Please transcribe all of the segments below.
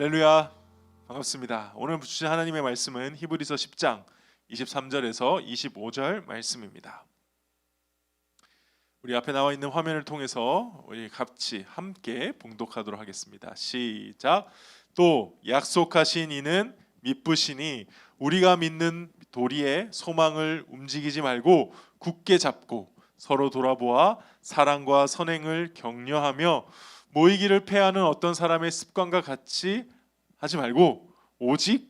할렐루야 반갑습니다. 오늘 주신 하나님의 말씀은 히브리서 10장 23절에서 25절 말씀입니다. 우리 앞에 나와 있는 화면을 통해서 우리 같이 함께 봉독하도록 하겠습니다. 시작. 또 약속하신 이는 미쁘시니 우리가 믿는 도리의 소망을 움직이지 말고 굳게 잡고 서로 돌아보아 사랑과 선행을 격려하며 모이기를 패하는 어떤 사람의 습관과 같이 하지 말고 오직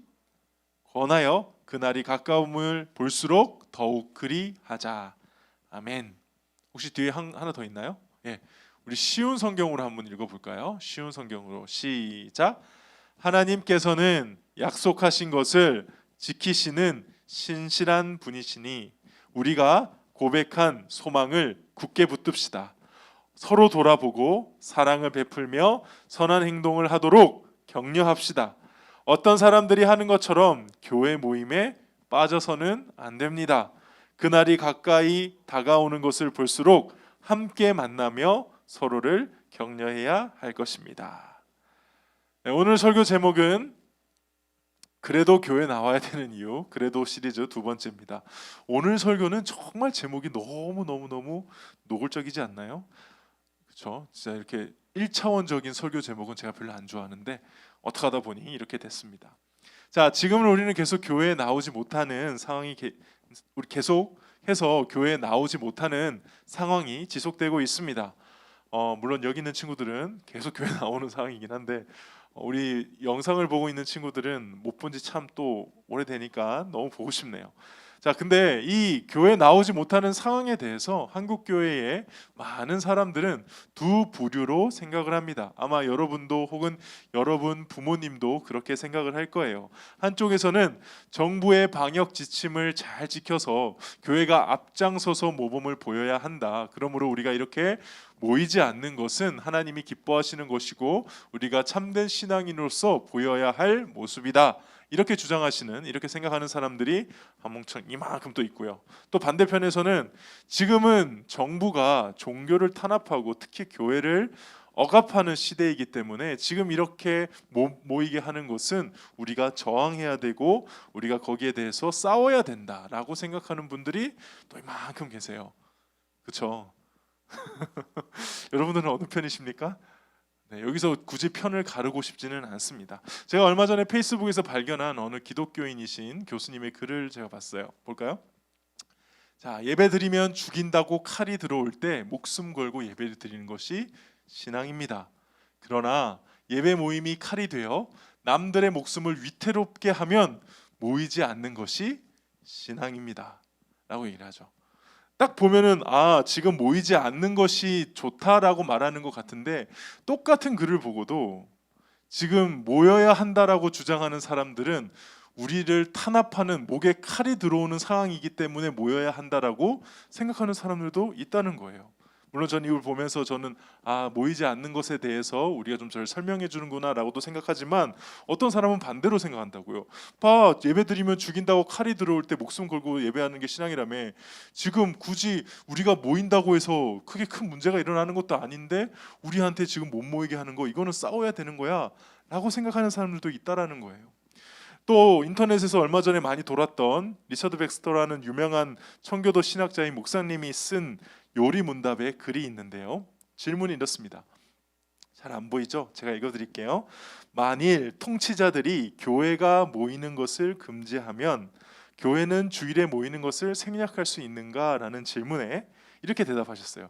권하여 그날이 가까움을 볼수록 더욱 그리 하자. 아멘. 혹시 뒤에 한, 하나 더 있나요? 예. 우리 쉬운 성경으로 한번 읽어 볼까요? 쉬운 성경으로 시작. 하나님께서는 약속하신 것을 지키시는 신실한 분이시니 우리가 고백한 소망을 굳게 붙듭시다. 서로 돌아보고 사랑을 베풀며 선한 행동을 하도록 격려합시다. 어떤 사람들이 하는 것처럼 교회 모임에 빠져서는 안 됩니다. 그날이 가까이 다가오는 것을 볼수록 함께 만나며 서로를 격려해야 할 것입니다. 네, 오늘 설교 제목은 그래도 교회 나와야 되는 이유, 그래도 시리즈 두 번째입니다. 오늘 설교는 정말 제목이 너무 너무 너무 노골적이지 않나요? 그렇죠? 진짜 이렇게 1차원적인 설교 제목은 제가 별로 안 좋아하는데 어떻게 하다 보니 이렇게 됐습니다. 자, 지금은 우리는 계속 교회에 나오지 못하는 상황이 게, 우리 계속 해서 교회에 나오지 못하는 상황이 지속되고 있습니다. 어, 물론 여기 있는 친구들은 계속 교회 나오는 상황이긴 한데 어, 우리 영상을 보고 있는 친구들은 못 본 지 참 또 오래되니까 너무 보고 싶네요. 자, 근데 이 교회 나오지 못하는 상황에 대해서 한국 교회의 많은 사람들은 두 부류로 생각을 합니다. 아마 여러분도 혹은 여러분 부모님도 그렇게 생각을 할 거예요. 한쪽에서는 정부의 방역 지침을 잘 지켜서 교회가 앞장서서 모범을 보여야 한다. 그러므로 우리가 이렇게 모이지 않는 것은 하나님이 기뻐하시는 것이고 우리가 참된 신앙인으로서 보여야 할 모습이다. 이렇게 주장하시는 이렇게 생각하는 사람들이 한 뭉청 이만큼 또 있고요. 또 반대편에서는 지금은 정부가 종교를 탄압하고 특히 교회를 억압하는 시대이기 때문에 지금 이렇게 모, 모이게 하는 것은 우리가 저항해야 되고 우리가 거기에 대해서 싸워야 된다라고 생각하는 분들이 또 이만큼 계세요. 그렇죠? 여러분들은 어느 편이십니까? 네, 여기서 굳이 편을 가르고 싶지는 않습니다. 제가 얼마 전에 페이스북에서 발견한 어느 기독교인이신 교수님의 글을 제가 봤어요. 볼까요? 자, 예배 드리면 죽인다고 칼이 들어올 때 목숨 걸고 예배 드리는 것이 신앙입니다. 그러나 예배 모임이 칼이 되어 남들의 목숨을 위태롭게 하면 모이지 않는 것이 신앙입니다. 라고 얘기를 하죠. 딱 보면은 아 지금 모이지 않는 것이 좋다라고 말하는 것 같은데 똑같은 글을 보고도 지금 모여야 한다라고 주장하는 사람들은 우리를 탄압하는 목에 칼이 들어오는 상황이기 때문에 모여야 한다라고 생각하는 사람들도 있다는 거예요. 물론 전 이걸 보면서 저는 아 모이지 않는 것에 대해서 우리가 좀 잘 설명해 주는구나라고도 생각하지만 어떤 사람은 반대로 생각한다고요. 봐 예배 드리면 죽인다고 칼이 들어올 때 목숨 걸고 예배하는 게 신앙이라며 지금 굳이 우리가 모인다고 해서 크게 큰 문제가 일어나는 것도 아닌데 우리한테 지금 못 모이게 하는 거 이거는 싸워야 되는 거야라고 생각하는 사람들도 있다라는 거예요. 또 인터넷에서 얼마 전에 많이 돌았던 리처드 백스터라는 유명한 청교도 신학자인 목사님이 쓴 요리 문답에 글이 있는데요. 질문이 이렇습니다. 잘 안 보이죠? 제가 읽어드릴게요. 만일 통치자들이 교회가 모이는 것을 금지하면 교회는 주일에 모이는 것을 생략할 수 있는가라는 질문에 이렇게 대답하셨어요.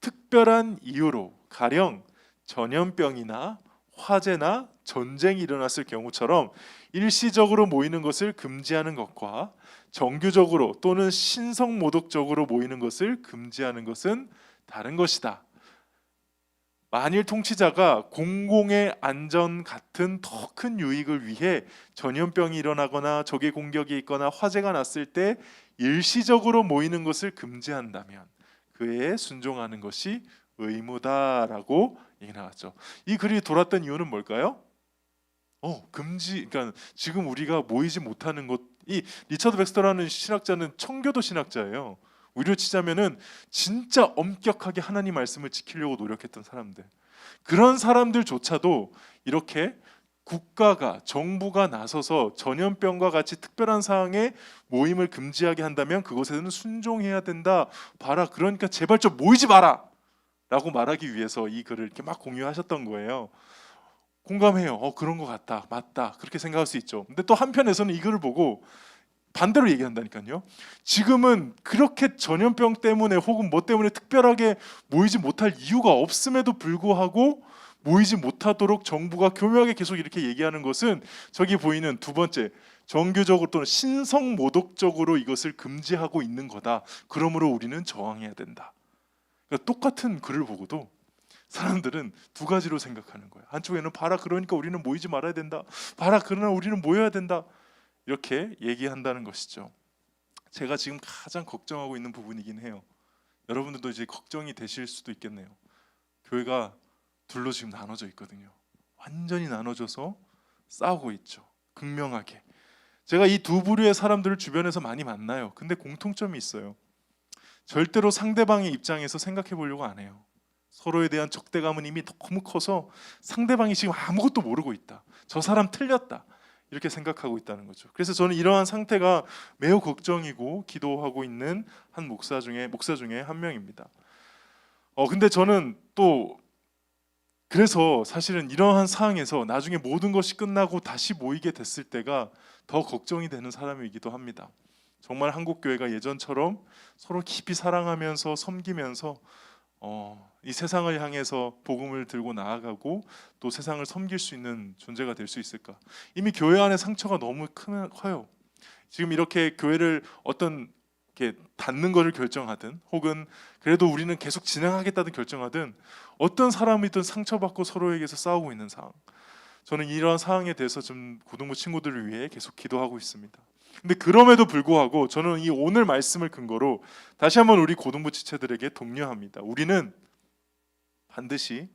특별한 이유로 가령 전염병이나 화재나 전쟁이 일어났을 경우처럼 일시적으로 모이는 것을 금지하는 것과 정규적으로 또는 신성 모독적으로 모이는 것을 금지하는 것은 다른 것이다. 만일 통치자가 공공의 안전 같은 더 큰 유익을 위해 전염병이 일어나거나 적의 공격이 있거나 화재가 났을 때 일시적으로 모이는 것을 금지한다면 그에 순종하는 것이 의무다라고 얘기 나왔죠. 이 글이 돌았던 이유는 뭘까요? 어, 금지. 그러니까 지금 우리가 모이지 못하는 것. 이 리처드 백스터라는 신학자는 청교도 신학자예요. 우리로 치자면은 진짜 엄격하게 하나님 말씀을 지키려고 노력했던 사람들. 그런 사람들조차도 이렇게 국가가 정부가 나서서 전염병과 같이 특별한 사항에 모임을 금지하게 한다면 그것에는 순종해야 된다. 봐라. 그러니까 제발 좀 모이지 마라. 라고 말하기 위해서 이 글을 이렇게 막 공유하셨던 거예요. 공감해요. 어 그런 것 같다. 맞다. 그렇게 생각할 수 있죠. 근데 또 한편에서는 이 글을 보고 반대로 얘기한다니까요. 지금은 그렇게 전염병 때문에 혹은 뭐 때문에 특별하게 모이지 못할 이유가 없음에도 불구하고 모이지 못하도록 정부가 교묘하게 계속 이렇게 얘기하는 것은 저기 보이는 두 번째 정규적으로 또는 신성 모독적으로 이것을 금지하고 있는 거다. 그러므로 우리는 저항해야 된다. 그러니까 똑같은 글을 보고도 사람들은 두 가지로 생각하는 거예요. 한쪽에는 봐라 그러니까 우리는 모이지 말아야 된다. 봐라 그러나 우리는 모여야 된다. 이렇게 얘기한다는 것이죠. 제가 지금 가장 걱정하고 있는 부분이긴 해요. 여러분들도 이제 걱정이 되실 수도 있겠네요. 교회가 둘로 지금 나눠져 있거든요. 완전히 나눠져서 싸우고 있죠. 극명하게. 제가 이 두 부류의 사람들을 주변에서 많이 만나요. 근데 공통점이 있어요. 절대로 상대방의 입장에서 생각해 보려고 안 해요. 서로에 대한 적대감은 이미 너무 커서 상대방이 지금 아무것도 모르고 있다. 저 사람 틀렸다. 이렇게 생각하고 있다는 거죠. 그래서 저는 이러한 상태가 매우 걱정이고 기도하고 있는 한 목사 중에 목사 중에 한 명입니다. 어 근데 저는 또 그래서 사실은 이러한 상황에서 나중에 모든 것이 끝나고 다시 모이게 됐을 때가 더 걱정이 되는 사람이기도 합니다. 정말 한국 교회가 예전처럼 서로 깊이 사랑하면서 섬기면서 어, 이 세상을 향해서 복음을 들고 나아가고 또 세상을 섬길 수 있는 존재가 될 수 있을까? 이미 교회 안에 상처가 너무 큰, 커요. 지금 이렇게 교회를 어떤 이렇게 닫는 것을 결정하든 혹은 그래도 우리는 계속 진행하겠다든 결정하든 어떤 사람이든 상처받고 서로에게서 싸우고 있는 상황. 저는 이러한 상황에 대해서 좀 고등부 친구들을 위해 계속 기도하고 있습니다. 근데 그럼에도 불구하고 저는 이 오늘 말씀을 근거로 다시 한번 우리 고등부 지체들에게 독려합니다. 우리는 반드시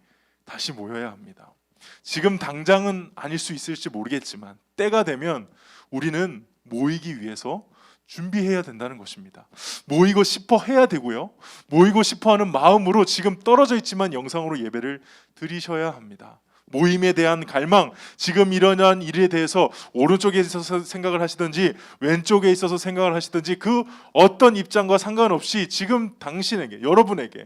다시 모여야 합니다. 지금 당장은 아닐 수 있을지 모르겠지만 때가 되면 우리는 모이기 위해서 준비해야 된다는 것입니다. 모이고 싶어 해야 되고요. 모이고 싶어 하는 마음으로 지금 떨어져 있지만 영상으로 예배를 드리셔야 합니다. 모임에 대한 갈망, 지금 이러한 일에 대해서 오른쪽에 있어서 생각을 하시든지 왼쪽에 있어서 생각을 하시든지 그 어떤 입장과 상관없이 지금 당신에게 여러분에게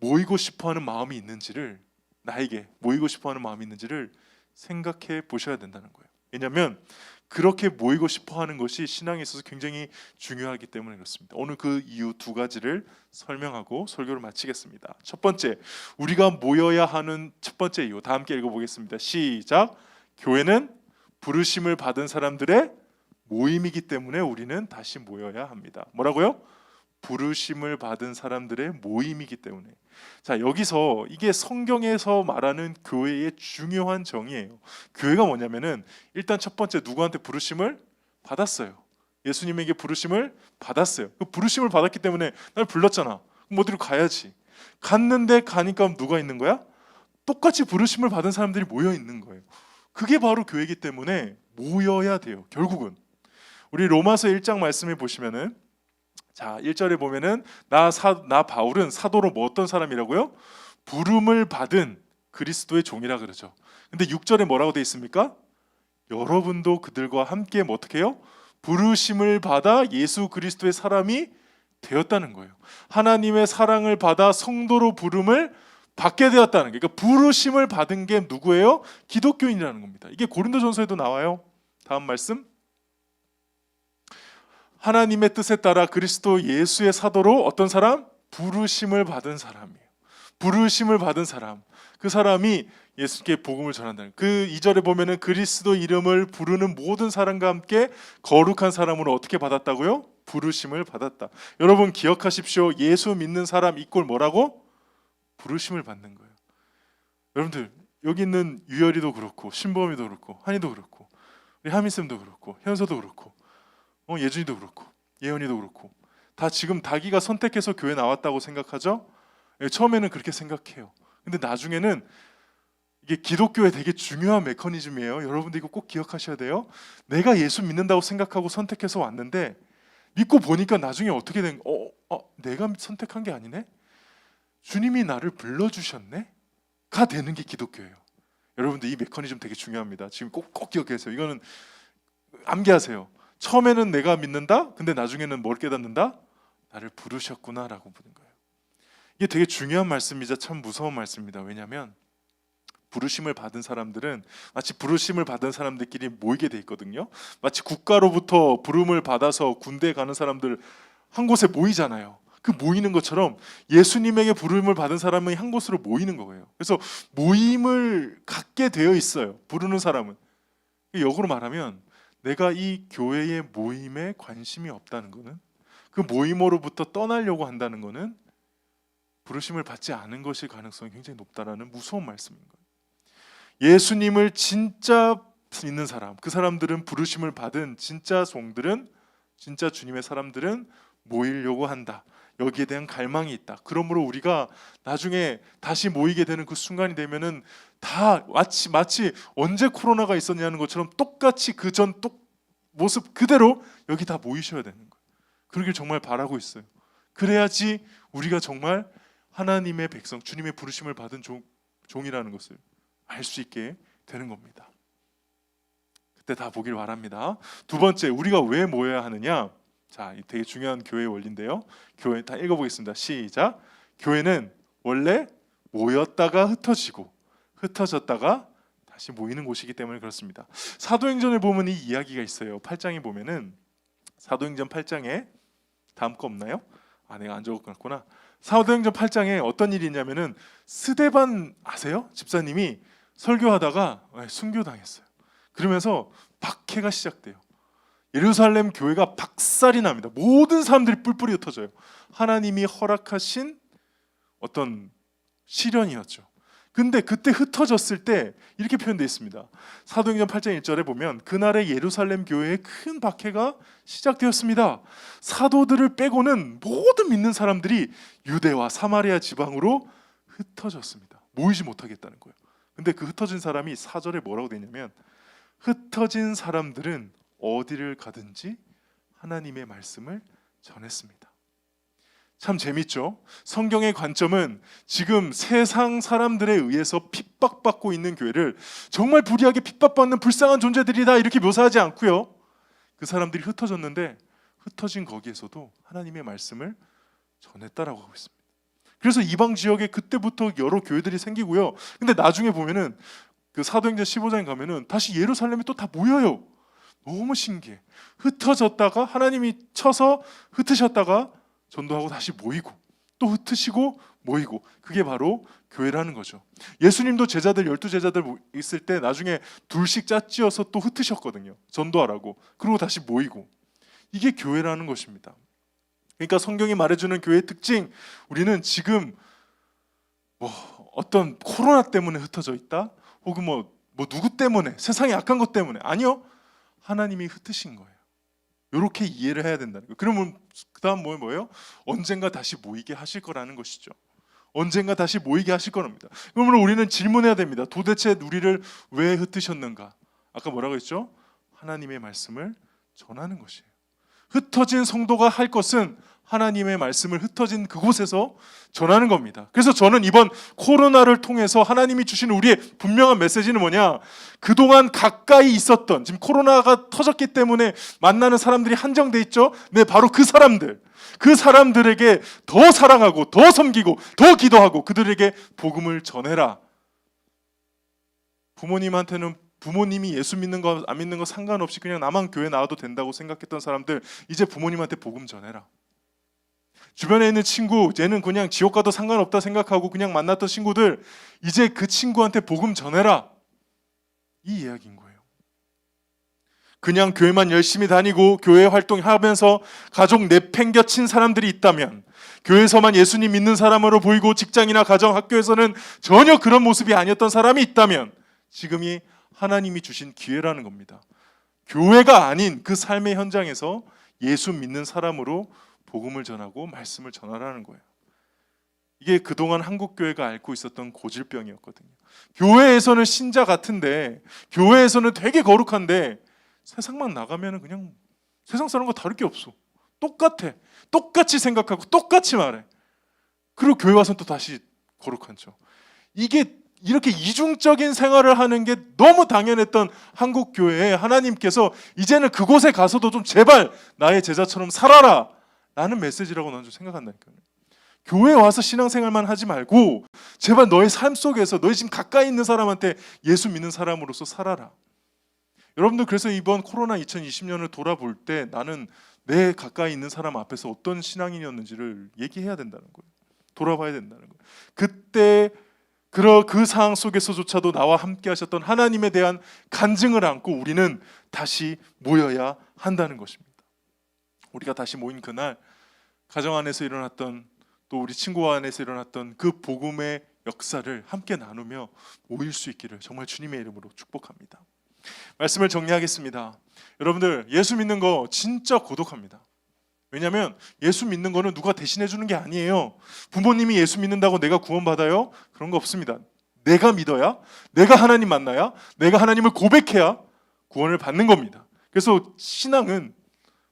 모이고 싶어하는 마음이 있는지를 나에게 모이고 싶어하는 마음이 있는지를 생각해 보셔야 된다는 거예요. 왜냐하면 그렇게 모이고 싶어하는 것이 신앙에 있어서 굉장히 중요하기 때문에 그렇습니다. 오늘 그 이유 두 가지를 설명하고 설교를 마치겠습니다. 첫 번째, 우리가 모여야 하는 첫 번째 이유. 다 함께 읽어보겠습니다. 시작. 교회는 부르심을 받은 사람들의 모임이기 때문에 우리는 다시 모여야 합니다. 뭐라고요? 부르심을 받은 사람들의 모임이기 때문에. 자, 여기서 이게 성경에서 말하는 교회의 중요한 정의예요. 교회가 뭐냐면은 일단 첫 번째 누구한테 부르심을 받았어요. 예수님에게 부르심을 받았어요. 그 부르심을 받았기 때문에 날 불렀잖아. 그럼 어디로 가야지. 갔는데 가니까 누가 있는 거야? 똑같이 부르심을 받은 사람들이 모여 있는 거예요. 그게 바로 교회이기 때문에 모여야 돼요. 결국은 우리 로마서 1장 말씀에 보시면은 자, 1절에 보면은 나, 사, 나 바울은 사도로 뭐 어떤 사람이라고요? 부름을 받은 그리스도의 종이라 그러죠. 근데 6절에 뭐라고 돼 있습니까? 여러분도 그들과 함께 뭐 어떻게 해요? 부르심을 받아 예수 그리스도의 사람이 되었다는 거예요. 하나님의 사랑을 받아 성도로 부름을 받게 되었다는 게 그러니까 부르심을 받은 게 누구예요? 기독교인이라는 겁니다. 이게 고린도전서에도 나와요. 다음 말씀. 하나님의 뜻에 따라 그리스도 예수의 사도로 어떤 사람? 부르심을 받은 사람이에요. 부르심을 받은 사람. 그 사람이 예수께 복음을 전한다는. 그 2절에 보면은 그리스도 이름을 부르는 모든 사람과 함께 거룩한 사람으로 어떻게 받았다고요? 부르심을 받았다. 여러분 기억하십시오. 예수 믿는 사람 이꼴 뭐라고? 부르심을 받는 거예요. 여러분들 여기 있는 유열이도 그렇고 신범이도 그렇고 한이도 그렇고 우리 하민 쌤도 그렇고 현서도 그렇고 어, 예준이도 그렇고 예언이도 그렇고 다 지금 자기가 선택해서 교회 나왔다고 생각하죠? 예, 처음에는 그렇게 생각해요. 근데 나중에는 이게 기독교의 되게 중요한 메커니즘이에요. 여러분들 이거 꼭 기억하셔야 돼요. 내가 예수 믿는다고 생각하고 선택해서 왔는데 믿고 보니까 나중에 어떻게 된? 어, 어 내가 선택한 게 아니네. 주님이 나를 불러 주셨네. 가 되는 게 기독교예요. 여러분들 이 메커니즘 되게 중요합니다. 지금 꼭 꼭 기억하세요. 이거는 암기하세요. 처음에는 내가 믿는다. 근데 나중에는 뭘 깨닫는다? 나를 부르셨구나라고 보는 거예요. 이게 되게 중요한 말씀이자 참 무서운 말씀입니다. 왜냐하면 부르심을 받은 사람들은 마치 부르심을 받은 사람들끼리 모이게 돼 있거든요. 마치 국가로부터 부름을 받아서 군대에 가는 사람들 한 곳에 모이잖아요. 그 모이는 것처럼 예수님에게 부름을 받은 사람은 한 곳으로 모이는 거예요. 그래서 모임을 갖게 되어 있어요. 부르는 사람은 역으로 말하면 내가 이 교회의 모임에 관심이 없다는 거는 그 모임으로부터 떠나려고 한다는 거는 부르심을 받지 않은 것일 가능성이 굉장히 높다라는 무서운 말씀인 거예요. 예수님을 진짜 믿는 사람, 그 사람들은 부르심을 받은 진짜 종들은 진짜 주님의 사람들은 모이려고 한다. 여기에 대한 갈망이 있다. 그러므로 우리가 나중에 다시 모이게 되는 그 순간이 되면은 다 마치 마치 언제 코로나가 있었냐는 것처럼 똑같이 그 전 모습 그대로 여기 다 모이셔야 되는 거예요. 그러길 정말 바라고 있어요. 그래야지 우리가 정말 하나님의 백성, 주님의 부르심을 받은 종, 종이라는 것을 알 수 있게 되는 겁니다. 그때 다 보길 바랍니다. 두 번째, 우리가 왜 모여야 하느냐? 자, 이 되게 중요한 교회 원리인데요. 교회 다 읽어보겠습니다. 시작. 교회는 원래 모였다가 흩어지고 흩어졌다가 다시 모이는 곳이기 때문에 그렇습니다. 사도행전을 보면 이 이야기가 있어요. 8장에 보면은 사도행전 8장에 다음 거 없나요? 아, 내가 안 적었구나. 사도행전 8장에 어떤 일이 있냐면은 스데반 아세요? 집사님이 설교하다가 네, 순교당했어요. 그러면서 박해가 시작돼요. 예루살렘 교회가 박살이 납니다. 모든 사람들이 뿔뿔이 흩어져요. 하나님이 허락하신 어떤 시련이었죠. 근데 그때 흩어졌을 때 이렇게 표현되어 있습니다. 사도행전 8장 1절에 보면 그날의 예루살렘 교회에 큰 박해가 시작되었습니다. 사도들을 빼고는 모든 믿는 사람들이 유대와 사마리아 지방으로 흩어졌습니다. 모이지 못하겠다는 거예요. 근데 그 흩어진 사람이 4절에 뭐라고 되냐면 흩어진 사람들은 어디를 가든지 하나님의 말씀을 전했습니다. 참 재밌죠? 성경의 관점은 지금 세상 사람들에 의해서 핍박받고 있는 교회를 정말 불의하게 핍박받는 불쌍한 존재들이다 이렇게 묘사하지 않고요. 그 사람들이 흩어졌는데 흩어진 거기에서도 하나님의 말씀을 전했다라고 하고 있습니다. 그래서 이방 지역에 그때부터 여러 교회들이 생기고요. 근데 나중에 보면은 그 사도행전 15장에 가면은 다시 예루살렘에 또 다 모여요. 너무 신기해. 흩어졌다가 하나님이 쳐서 흩으셨다가 전도하고 다시 모이고 또 흩으시고 모이고 그게 바로 교회라는 거죠. 예수님도 제자들 열두 제자들 있을 때 나중에 둘씩 짝지어서 또 흩으셨거든요. 전도하라고. 그리고 다시 모이고 이게 교회라는 것입니다. 그러니까 성경이 말해주는 교회의 특징 우리는 지금 뭐 어떤 코로나 때문에 흩어져 있다 혹은 뭐, 뭐 누구 때문에 세상에 악한 것 때문에 아니요 하나님이 흩으신 거예요. 이렇게 이해를 해야 된다는 거예요. 그러면 그다음 뭐 뭐예요? 언젠가 다시 모이게 하실 거라는 것이죠. 언젠가 다시 모이게 하실 겁니다. 그러면 우리는 질문해야 됩니다. 도대체 우리를 왜 흩으셨는가? 아까 뭐라고 했죠? 하나님의 말씀을 전하는 것이에요. 흩어진 성도가 할 것은 하나님의 말씀을 흩어진 그곳에서 전하는 겁니다. 그래서 저는 이번 코로나를 통해서 하나님이 주신 우리의 분명한 메시지는 뭐냐? 그동안 가까이 있었던 지금 코로나가 터졌기 때문에 만나는 사람들이 한정돼 있죠. 네, 바로 그 사람들. 그 사람들에게 더 사랑하고 더 섬기고 더 기도하고 그들에게 복음을 전해라. 부모님한테는 부모님이 예수 믿는 거 안 믿는 거 상관없이 그냥 나만 교회 나와도 된다고 생각했던 사람들 이제 부모님한테 복음 전해라. 주변에 있는 친구, 쟤는 그냥 지옥 가도 상관없다 생각하고 그냥 만났던 친구들, 이제 그 친구한테 복음 전해라. 이 이야기인 거예요. 그냥 교회만 열심히 다니고 교회 활동하면서 가족 내팽겨친 사람들이 있다면, 교회에서만 예수님 믿는 사람으로 보이고 직장이나 가정, 학교에서는 전혀 그런 모습이 아니었던 사람이 있다면, 지금이 하나님이 주신 기회라는 겁니다. 교회가 아닌 그 삶의 현장에서 예수 믿는 사람으로 복음을 전하고 말씀을 전하라는 거예요. 이게 그동안 한국 교회가 앓고 있었던 고질병이었거든요. 교회에서는 신자 같은데 교회에서는 되게 거룩한데 세상만 나가면 그냥 세상 사람과 다를 게 없어. 똑같아. 똑같이 생각하고 똑같이 말해. 그리고 교회 와서는 또 다시 거룩한 척. 이게 이렇게 이중적인 생활을 하는 게 너무 당연했던 한국 교회에 하나님께서 이제는 그곳에 가서도 좀 제발 나의 제자처럼 살아라 라는 메시지라고 나는 좀 생각한다니까요. 교회에 와서 신앙생활만 하지 말고 제발 너의 삶 속에서 너희 지금 가까이 있는 사람한테 예수 믿는 사람으로서 살아라. 여러분들 그래서 이번 코로나 2020년을 돌아볼 때 나는 내 가까이 있는 사람 앞에서 어떤 신앙인이었는지를 얘기해야 된다는 거예요. 돌아봐야 된다는 거예요. 그때 그러 그 상황 속에서조차도 나와 함께 하셨던 하나님에 대한 간증을 안고 우리는 다시 모여야 한다는 것입니다. 우리가 다시 모인 그날 가정 안에서 일어났던 또 우리 친구 안에서 일어났던 그 복음의 역사를 함께 나누며 모일 수 있기를 정말 주님의 이름으로 축복합니다. 말씀을 정리하겠습니다. 여러분들 예수 믿는 거 진짜 고독합니다. 왜냐하면 예수 믿는 거는 누가 대신해 주는 게 아니에요. 부모님이 예수 믿는다고 내가 구원받아요? 그런 거 없습니다. 내가 믿어야, 내가 하나님 만나야, 내가 하나님을 고백해야 구원을 받는 겁니다. 그래서 신앙은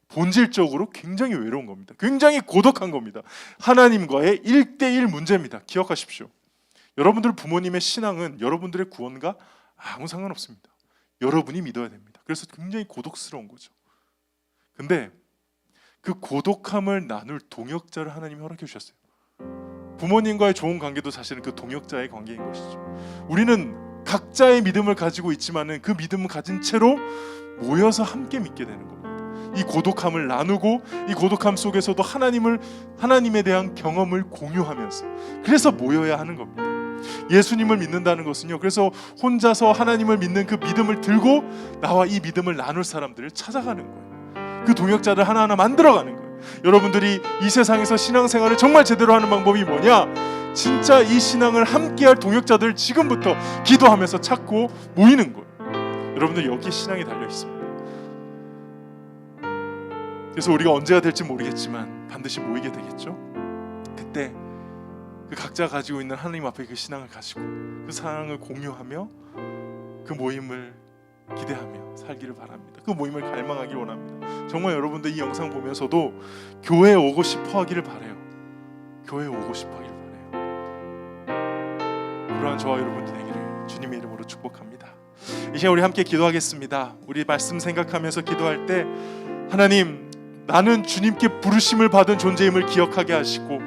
본질적으로 굉장히 외로운 겁니다. 굉장히 고독한 겁니다. 하나님과의 1대1 문제입니다. 기억하십시오. 여러분들 부모님의 신앙은 여러분들의 구원과 아무 상관없습니다. 여러분이 믿어야 됩니다. 그래서 굉장히 고독스러운 거죠. 근데 그 고독함을 나눌 동역자를 하나님이 허락해 주셨어요. 부모님과의 좋은 관계도 사실은 그 동역자의 관계인 것이죠. 우리는 각자의 믿음을 가지고 있지만은 그 믿음을 가진 채로 모여서 함께 믿게 되는 겁니다. 이 고독함을 나누고 이 고독함 속에서도 하나님을 하나님에 대한 경험을 공유하면서 그래서 모여야 하는 겁니다. 예수님을 믿는다는 것은요. 그래서 혼자서 하나님을 믿는 그 믿음을 들고 나와 이 믿음을 나눌 사람들을 찾아가는 거예요. 그 동역자를 하나하나 만들어가는 거예요. 여러분들이 이 세상에서 신앙생활을 정말 제대로 하는 방법이 뭐냐? 진짜 이 신앙을 함께할 동역자들 지금부터 기도하면서 찾고 모이는 거예요. 여러분들 여기 신앙이 달려 있습니다. 그래서 우리가 언제가 될지 모르겠지만 반드시 모이게 되겠죠. 그때 그 각자 가지고 있는 하나님 앞에 그 신앙을 가지고 그 사랑을 공유하며 그 모임을 기대하며 살기를 바랍니다. 그 모임을 갈망하길 원합니다. 정말 여러분들 이 영상 보면서도 교회에 오고 싶어 하기를 바래요. 교회에 오고 싶어 하기를 바래요. 그러한 저와 여러분들 되기를 주님의 이름으로 축복합니다. 이 시간 우리 함께 기도하겠습니다. 우리 말씀 생각하면서 기도할 때 하나님 나는 주님께 부르심을 받은 존재임을 기억하게 하시고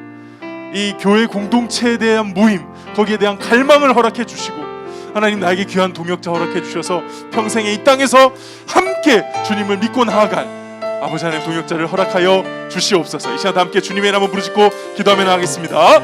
이 교회 공동체에 대한 모임 거기에 대한 갈망을 허락해 주시고 하나님 나에게 귀한 동역자 허락해 주셔서 평생에 이 땅에서 함께 주님을 믿고 나아갈 아버지 하나님 동역자를 허락하여 주시옵소서. 이 시간 다 함께 주님의 이름을 부르짖고 기도하며 나가겠습니다